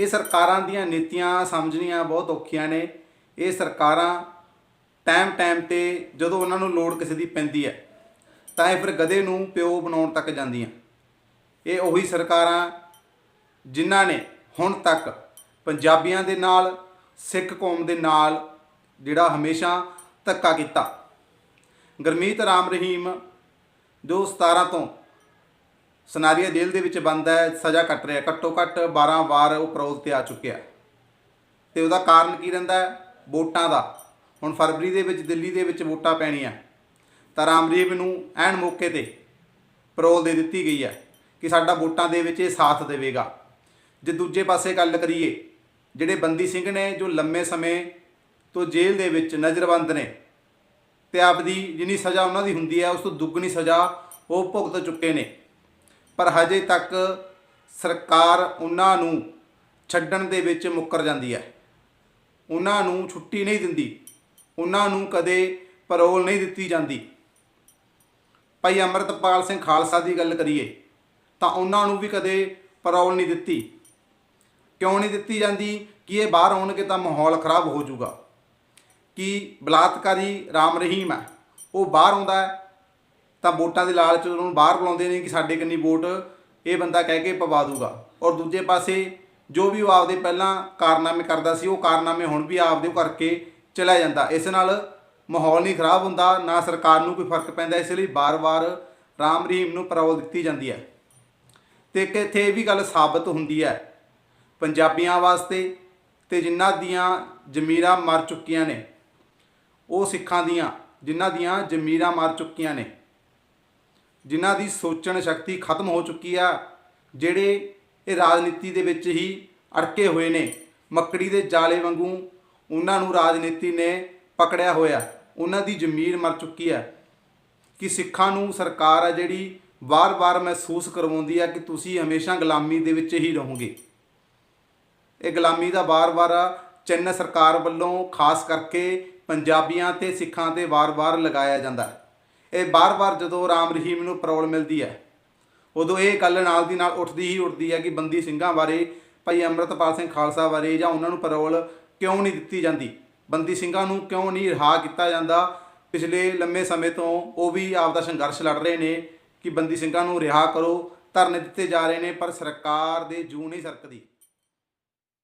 ਇਹ ਸਰਕਾਰਾਂ ਦੀਆਂ ਨੀਤੀਆਂ ਸਮਝਣੀਆਂ ਬਹੁਤ ਔਖੀਆਂ ਨੇ। ਇਹ ਸਰਕਾਰਾਂ ਟਾਈਮ ਟਾਈਮ ਤੇ ਜਦੋਂ ਉਹਨਾਂ ਨੂੰ ਲੋੜ ਕਿਸੇ ਦੀ ਪੈਂਦੀ ਹੈ, ਤਾਂ ਇਹ ਫਿਰ ਗਧੇ ਨੂੰ ਪਿਓ ਬਣਾਉਣ ਤੱਕ ਜਾਂਦੀਆਂ। ਇਹ ਉਹੀ ਸਰਕਾਰਾਂ ਜਿਨ੍ਹਾਂ ਨੇ ਹੁਣ ਤੱਕ ਪੰਜਾਬੀਆਂ ਦੇ ਨਾਲ, ਸਿੱਖ ਕੌਮ ਦੇ ਨਾਲ ਜਿਹੜਾ ਹਮੇਸ਼ਾ ਧੱਕਾ ਕੀਤਾ। ਗੁਰਮੀਤ ਰਾਮ ਰਹੀਮ, ਜੋ 17 ਤੋਂ ਸਨਾਰੀਆ ਜੇਲ੍ਹ ਦੇ ਵਿੱਚ ਬੰਦ ਹੈ, ਸਜ਼ਾ ਕੱਟ ਰਿਹਾ, ਘੱਟੋ ਘੱਟ 12 ਵਾਰ ਉਹ ਪੈਰੋਲ ਤੇ ਆ ਚੁੱਕਿਆ। ਤੇ ਉਹਦਾ ਕਾਰਨ ਕੀ ਰਹਿੰਦਾ ਵੋਟਾਂ ਦਾ। ਹੁਣ ਫਰਵਰੀ ਦੇ ਵਿੱਚ, ਦਿੱਲੀ ਦੇ ਵਿੱਚ ਵੋਟਾਂ ਪੈਣੀਆਂ। ਤਾਂ ਰਾਮ ਨੂੰ ਐਨ ਮੌਕੇ ਤੇ ਪੈਰੋਲ ਦੇ ਦਿੱਤੀ ਗਈ ਹੈ ਕਿ ਸਾਡਾ ਵੋਟਾਂ ਦੇ ਵਿੱਚ ਇਹ ਸਾਥ ਦੇਵੇਗਾ। ਜੇ ਦੂਜੇ ਪਾਸੇ ਗੱਲ ਕਰੀਏ, ਜਿਹੜੇ ਬੰਦੀ ਸਿੰਘ ਨੇ ਜੋ ਲੰਮੇ ਸਮੇਂ ਤੋਂ ਜੇਲ੍ਹ ਦੇ ਵਿੱਚ ਨਜ਼ਰਬੰਦ ਨੇ ਤੇ ਆਪਦੀ ਜਿੰਨੀ ਸਜ਼ਾ ਉਹਨਾਂ ਦੀ ਹੁੰਦੀ ਹੈ, ਉਸ ਤੋਂ ਦੁੱਗਣੀ ਸਜ਼ਾ ਉਹ ਭੁਗਤ ਚੁੱਕੇ ਨੇ। ਪਰ ਹਜੇ ਤੱਕ ਸਰਕਾਰ ਉਹਨਾਂ ਨੂੰ ਛੱਡਣ ਦੇ ਵਿੱਚ ਮੁੱਕਰ ਜਾਂਦੀ ਹੈ। ਉਹਨਾਂ ਨੂੰ ਛੁੱਟੀ ਨਹੀਂ ਦਿੰਦੀ। ਉਹਨਾਂ ਨੂੰ ਕਦੇ ਪਰੋਲ ਨਹੀਂ ਦਿੱਤੀ ਜਾਂਦੀ। ਭਾਈ ਅਮਰਤਪਾਲ ਸਿੰਘ ਖਾਲਸਾ ਦੀ ਗੱਲ ਕਰੀਏ, ਤਾਂ ਉਹਨਾਂ ਨੂੰ ਵੀ ਕਦੇ ਪਰੋਲ ਨਹੀਂ ਦਿੱਤੀ। ਕਿਉਂ ਨਹੀਂ ਦਿੱਤੀ ਜਾਂਦੀ? ਕਿ ਇਹ ਬਾਹਰ ਆਉਣਗੇ ਤਾਂ ਮਾਹੌਲ ਖਰਾਬ ਹੋ ਜਾਊਗਾ। ਕਿ ਬਲਾਤਕਾਰੀ ਰਾਮ ਰਹੀਮ ਹੈ, ਉਹ ਬਾਹਰ ਆਉਂਦਾ ਹੈ ਤਾਂ ਵੋਟਾਂ ਦੇ ਲਾਲਚ ਉਹਨੂੰ ਬਾਹਰ ਬੁਲਾਉਂਦੇ ਨੇ ਕਿ ਸਾਡੇ ਕਿੰਨੀ ਵੋਟ ਇਹ ਬੰਦਾ ਕਹਿ ਕੇ ਪਵਾ ਦੂਗਾ। ਔਰ ਦੂਜੇ ਪਾਸੇ ਜੋ ਵੀ ਉਹ ਆਪਦੇ ਪਹਿਲਾਂ ਕਾਰਨਾਮੇ ਕਰਦਾ ਸੀ, ਉਹ ਕਾਰਨਾਮੇ ਹੁਣ ਵੀ ਆਪਦੇ ਉਹ ਕਰਕੇ ਚਲਾ ਜਾਂਦਾ। ਇਸ ਨਾਲ ਮਾਹੌਲ ਨਹੀਂ ਖਰਾਬ ਹੁੰਦਾ, ਨਾ ਸਰਕਾਰ ਨੂੰ ਕੋਈ ਫ਼ਰਕ ਪੈਂਦਾ, ਇਸ ਲਈ ਬਾਰ-ਬਾਰ ਰਾਮ ਰਹੀਮ ਨੂੰ ਪਰੋਲ ਦਿੱਤੀ ਜਾਂਦੀ ਹੈ। ਤੇ ਇੱਕ ਇੱਥੇ ਇਹ ਵੀ ਗੱਲ ਸਾਬਤ ਹੁੰਦੀ ਹੈ, ਪੰਜਾਬੀਆਂ ਵਾਸਤੇ ਤੇ ਜਿਨ੍ਹਾਂ ਦੀਆਂ ਜ਼ਮੀਰਾਂ ਮਰ ਚੁੱਕੀਆਂ ਨੇ, ਉਹ ਸਿੱਖਾਂ ਦੀਆਂ, ਜਿਨ੍ਹਾਂ ਦੀਆਂ ਜ਼ਮੀਰਾਂ ਮਰ ਚੁੱਕੀਆਂ ਨੇ। ਜਿਨ੍ਹਾਂ ਦੀ ਸੋਚਣ ਸ਼ਕਤੀ ਖਤਮ ਹੋ ਚੁੱਕੀ ਆ, ਜਿਹੜੇ ਇਹ ਰਾਜਨੀਤੀ ਦੇ ਵਿੱਚ ਹੀ ਅੜਕੇ ਹੋਏ ਨੇ, ਮੱਕੜੀ ਦੇ ਜਾਲੇ ਵਾਂਗੂ ਉਹਨਾਂ ਨੂੰ ਰਾਜਨੀਤੀ ਨੇ ਪਕੜਿਆ ਹੋਇਆ, ਉਹਨਾਂ ਦੀ ਜ਼ਮੀਰ ਮਰ ਚੁੱਕੀ ਹੈ ਕਿ ਸਿੱਖਾਂ ਨੂੰ ਸਰਕਾਰ ਆ ਜਿਹੜੀ ਵਾਰ-ਵਾਰ ਮਹਿਸੂਸ ਕਰਵਾਉਂਦੀ ਹੈ ਕਿ ਤੁਸੀਂ ਹਮੇਸ਼ਾ ਗੁਲਾਮੀ ਦੇ ਵਿੱਚ ਹੀ ਰਹੋਗੇ। ਇਹ ਗੁਲਾਮੀ ਦਾ ਵਾਰ-ਵਾਰ ਚਿੰਨ੍ਹ ਸਰਕਾਰ ਵੱਲੋਂ ਖਾਸ ਕਰਕੇ ਪੰਜਾਬੀਆਂ ਤੇ ਸਿੱਖਾਂ ਤੇ ਵਾਰ-ਵਾਰ ਲਗਾਇਆ ਜਾਂਦਾ। ਹੈ ਇਹ ਵਾਰ-ਵਾਰ ਜਦੋਂ ਰਾਮ ਰਹੀਮ ਨੂੰ ਪਰੋਲ ਮਿਲਦੀ ਹੈ, ਉਦੋਂ ਇਹ ਗੱਲ ਨਾਲ ਦੀ ਨਾਲ ਉੱਠਦੀ ਹੀ ਉੱਠਦੀ ਹੈ ਕਿ ਬੰਦੀ ਸਿੰਘਾਂ ਬਾਰੇ, ਭਾਈ ਅੰਮ੍ਰਿਤਪਾਲ ਸਿੰਘ ਖਾਲਸਾ ਬਾਰੇ ਜਾਂ ਉਹਨਾਂ ਨੂੰ ਪਰੋਲ ਕਿਉਂ ਨਹੀਂ ਦਿੱਤੀ ਜਾਂਦੀ? ਬੰਦੀ ਸਿੰਘਾਂ ਨੂੰ ਕਿਉਂ ਨਹੀਂ ਰਿਹਾ ਕੀਤਾ ਜਾਂਦਾ? ਪਿਛਲੇ ਲੰਮੇ ਸਮੇਂ ਤੋਂ ਉਹ ਵੀ ਆਪਦਾ ਸੰਘਰਸ਼ ਲੜ ਰਹੇ ਨੇ ਕਿ ਬੰਦੀ ਸਿੰਘਾਂ ਨੂੰ ਰਿਹਾ ਕਰੋ, ਧਰਨੇ ਦਿੱਤੇ ਜਾ ਰਹੇ ਨੇ, ਪਰ ਸਰਕਾਰ ਦੇ ਜੂ ਨਹੀਂ ਸਰਕਦੀ।